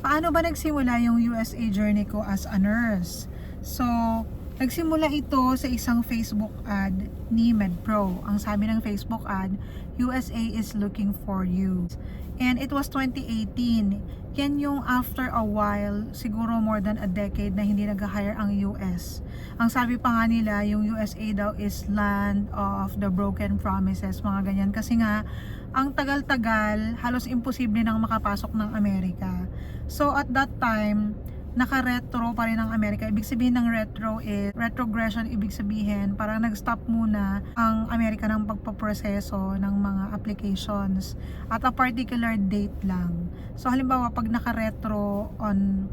paano ba nagsimula yung USA journey ko as a nurse? So, nagsimula ito sa isang Facebook ad ni MedPro. Ang sabi ng Facebook ad, USA is looking for you. And it was 2018. Yan yung after a while, siguro more than a decade na hindi nag-hire ang US. Ang sabi pa nga nila, yung USA daw is land of the broken promises, mga ganyan. Kasi nga, ang tagal-tagal, halos imposible nang makapasok ng Amerika. So at that time, naka-retro pa rin ang Amerika. Ibig sabihin ng retro is, retrogression ibig sabihin, parang nag-stop muna ang Amerika ng pagpaproseso ng mga applications at a particular date lang. So halimbawa, pag naka-retro on,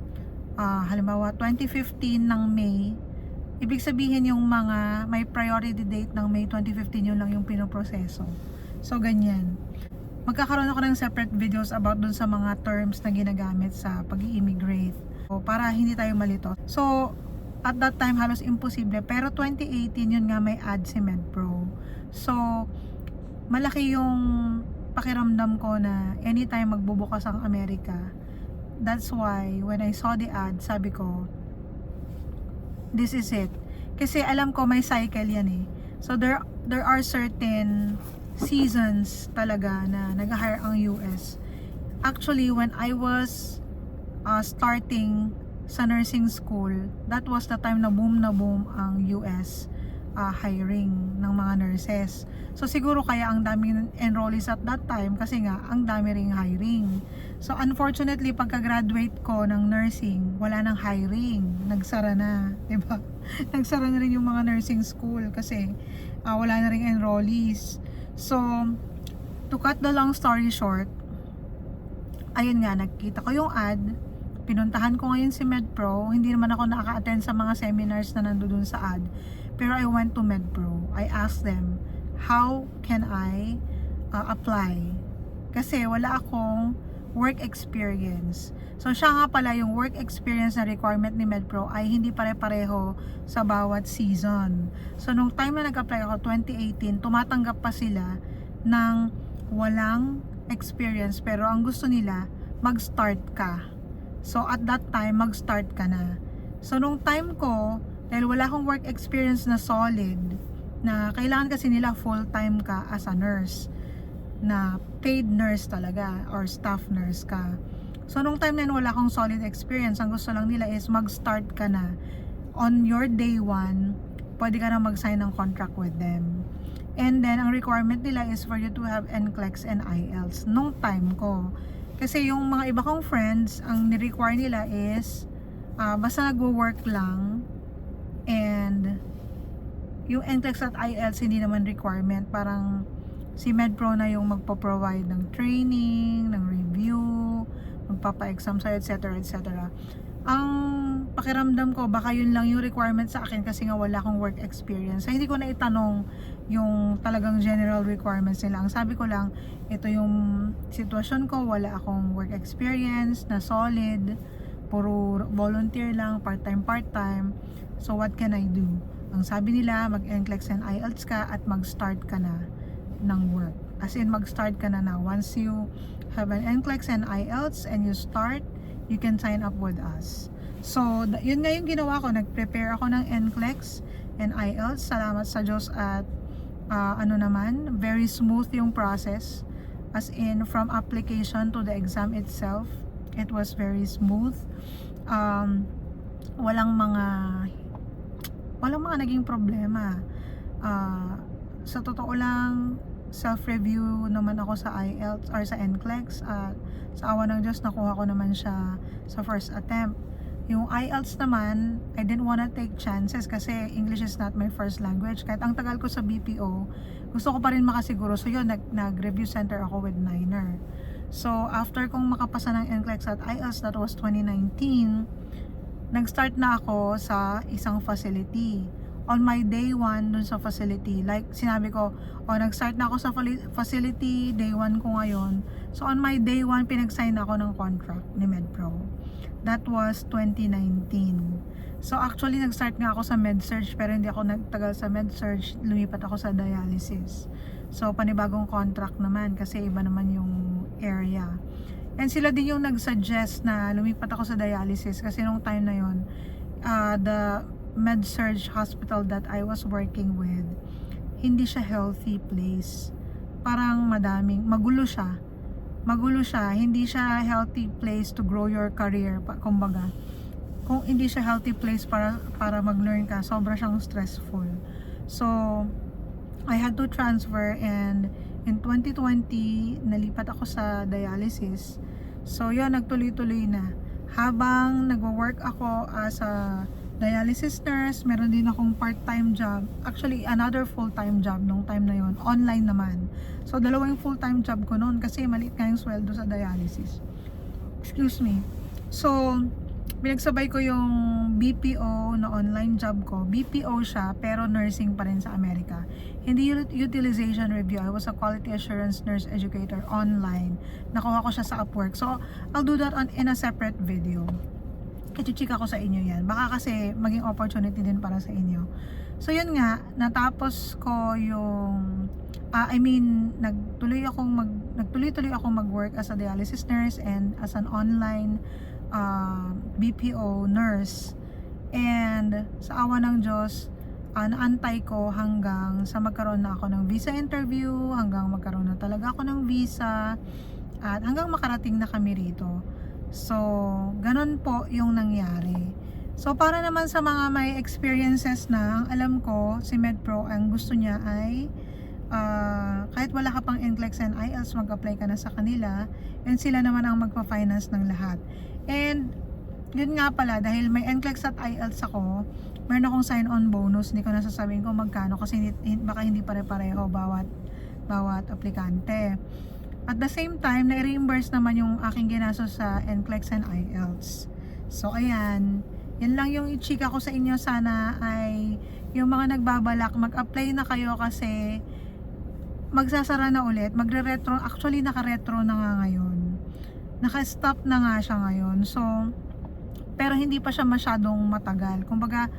ah, halimbawa 2015 ng May, ibig sabihin yung mga may priority date ng May 2015 yun lang yung pinoproseso. So ganyan. Magkakaroon ako ng separate videos about dun sa mga terms na ginagamit sa pag immigrate So, para hindi tayo malito. So, at that time halos imposible pero 2018 yun nga may ad si MedPro. So, malaki yung pakiramdam ko na anytime magbubukas ang Amerika. That's why when I saw the ad, sabi ko, this is it. Kasi alam ko may cycle yan eh. So there there are certain seasons talaga na nag-hire ang US. Actually, when I was uh, starting sa nursing school, that was the time na boom na boom ang US uh, hiring ng mga nurses. So siguro kaya ang daming enrollees at that time kasi nga ang dami ring hiring. So unfortunately pagka-graduate ko ng nursing, wala nang hiring, nagsara na, 'di ba? nagsara na rin yung mga nursing school kasi uh, wala na ring enrollees. So to cut the long story short, ayun nga nakita ko yung ad, pinuntahan ko ngayon si MedPro. Hindi naman ako nakaka-attend sa mga seminars na nandoon sa ad. Pero I went to MedPro. I asked them, how can I uh, apply? Kasi wala akong work experience. So siya nga pala yung work experience na requirement ni MedPro ay hindi pare-pareho sa bawat season. So nung time na nag-apply ako 2018, tumatanggap pa sila ng walang experience pero ang gusto nila mag-start ka. So at that time mag-start ka na. So nung time ko dahil wala akong work experience na solid na kailangan kasi nila full-time ka as a nurse na paid nurse talaga or staff nurse ka. So nung time na yun, wala akong solid experience, ang gusto lang nila is mag-start ka na on your day one, pwede ka na mag-sign ng contract with them. And then, ang requirement nila is for you to have NCLEX and IELTS nung time ko. Kasi yung mga iba kong friends, ang ni-require nila is ah, basta nagwo-work lang and yung NCLEX at IELTS hindi naman requirement. Parang si MedPro na yung magpo-provide ng training, ng review, magpapa-exam sa'yo, etc. etc. Ang pakiramdam ko, baka yun lang yung requirement sa akin kasi nga wala akong work experience. So, hindi ko na itanong yung talagang general requirements nila. Ang sabi ko lang, ito yung sitwasyon ko, wala akong work experience na solid, puro volunteer lang, part-time, part-time. So, what can I do? Ang sabi nila, mag-NCLEX and IELTS ka at mag-start ka na ng work. As in, mag-start ka na na. Once you have an NCLEX and IELTS and you start, you can sign up with us. So, yun nga yung ginawa ko. Nag-prepare ako ng NCLEX and IELTS. Salamat sa Diyos at ah, ano naman, very smooth yung process. As in, from application to the exam itself, it was very smooth. Um, walang mga walang mga naging problema. Ah, sa totoo lang, self-review naman ako sa IELTS or sa NCLEX at sa awa ng Diyos nakuha ko naman siya sa first attempt. Yung IELTS naman, I didn't wanna take chances kasi English is not my first language. Kahit ang tagal ko sa BPO, gusto ko pa rin makasiguro. So yun, nag, nag-review center ako with Niner. So after kong makapasa ng NCLEX at IELTS, that was 2019, nag-start na ako sa isang facility. On my day one dun sa facility, like sinabi ko, oh, nag-start na ako sa facility, day one ko ngayon. So on my day one, pinag-sign ako ng contract ni MedPro. That was 2019. So actually, nag-start nga ako sa MedSurge pero hindi ako nagtagal sa MedSurge, lumipat ako sa dialysis. So panibagong contract naman kasi iba naman yung area. And sila din yung nag-suggest na lumipat ako sa dialysis kasi nung time na yon uh, the med-surg hospital that I was working with, hindi siya healthy place. Parang madaming, magulo siya. Magulo siya. Hindi siya healthy place to grow your career, kumbaga. Kung hindi siya healthy place para para mag-learn ka, sobra siyang stressful. So, I had to transfer and in 2020, nalipat ako sa dialysis. So, yun, nagtuloy-tuloy na. Habang nagwo-work ako as a dialysis nurse, meron din akong part-time job. Actually, another full-time job nung time na yon Online naman. So, dalawa yung full-time job ko noon kasi maliit nga yung sweldo sa dialysis. Excuse me. So, pinagsabay ko yung BPO na online job ko. BPO siya, pero nursing pa rin sa Amerika. Hindi ut- utilization review. I was a quality assurance nurse educator online. Nakuha ko siya sa Upwork. So, I'll do that on, in a separate video. Ichichika ko sa inyo yan. Baka kasi maging opportunity din para sa inyo. So, yun nga, natapos ko yung ah, I mean, nagtuloy akong mag nagtuloy-tuloy akong mag-work as a dialysis nurse and as an online uh, BPO nurse. And sa awa ng Diyos, uh, naantay ko hanggang sa magkaroon na ako ng visa interview, hanggang magkaroon na talaga ako ng visa, at hanggang makarating na kami rito. So, ganun po yung nangyari. So, para naman sa mga may experiences na, alam ko, si MedPro, ang gusto niya ay ah, kahit wala ka pang NCLEX and IELTS, mag-apply ka na sa kanila and sila naman ang magpa-finance ng lahat. And yun nga pala, dahil may NCLEX at IELTS ako, meron akong sign-on bonus, hindi ko na sasabihin kung magkano kasi hindi, hin- baka hindi pare-pareho bawat, bawat aplikante. At the same time, na-reimburse naman yung aking ginastos sa NCLEX and IELTS. So, ayan. Yan lang yung ichika ko sa inyo. Sana ay yung mga nagbabalak, mag-apply na kayo kasi magsasara na ulit. Magre-retro. Actually, naka-retro na nga ngayon. Naka-stop na nga siya ngayon. So, pero hindi pa siya masyadong matagal. Kumbaga,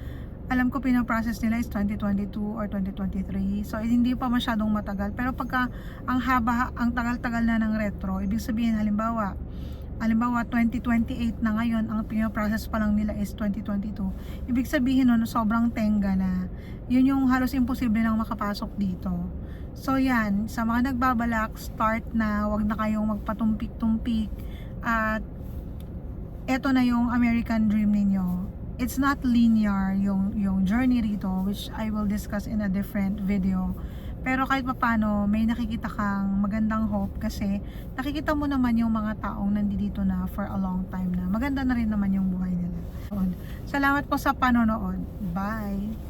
alam ko pinoprocess nila is 2022 or 2023. So, hindi pa masyadong matagal. Pero pagka ang haba, ang tagal-tagal na ng retro, ibig sabihin, halimbawa, halimbawa 2028 na ngayon, ang pinoprocess pa lang nila is 2022. Ibig sabihin nun, sobrang tenga na. Yun yung halos imposible nang makapasok dito. So yan, sa mga nagbabalak, start na, wag na kayong magpatumpik-tumpik. At eto na yung American dream ninyo. It's not linear yung, yung journey rito, which I will discuss in a different video. Pero kahit papano, may nakikita kang magandang hope kasi nakikita mo naman yung mga taong nandito na for a long time na. Maganda na rin naman yung buhay nila. Salamat po sa panonood. Bye!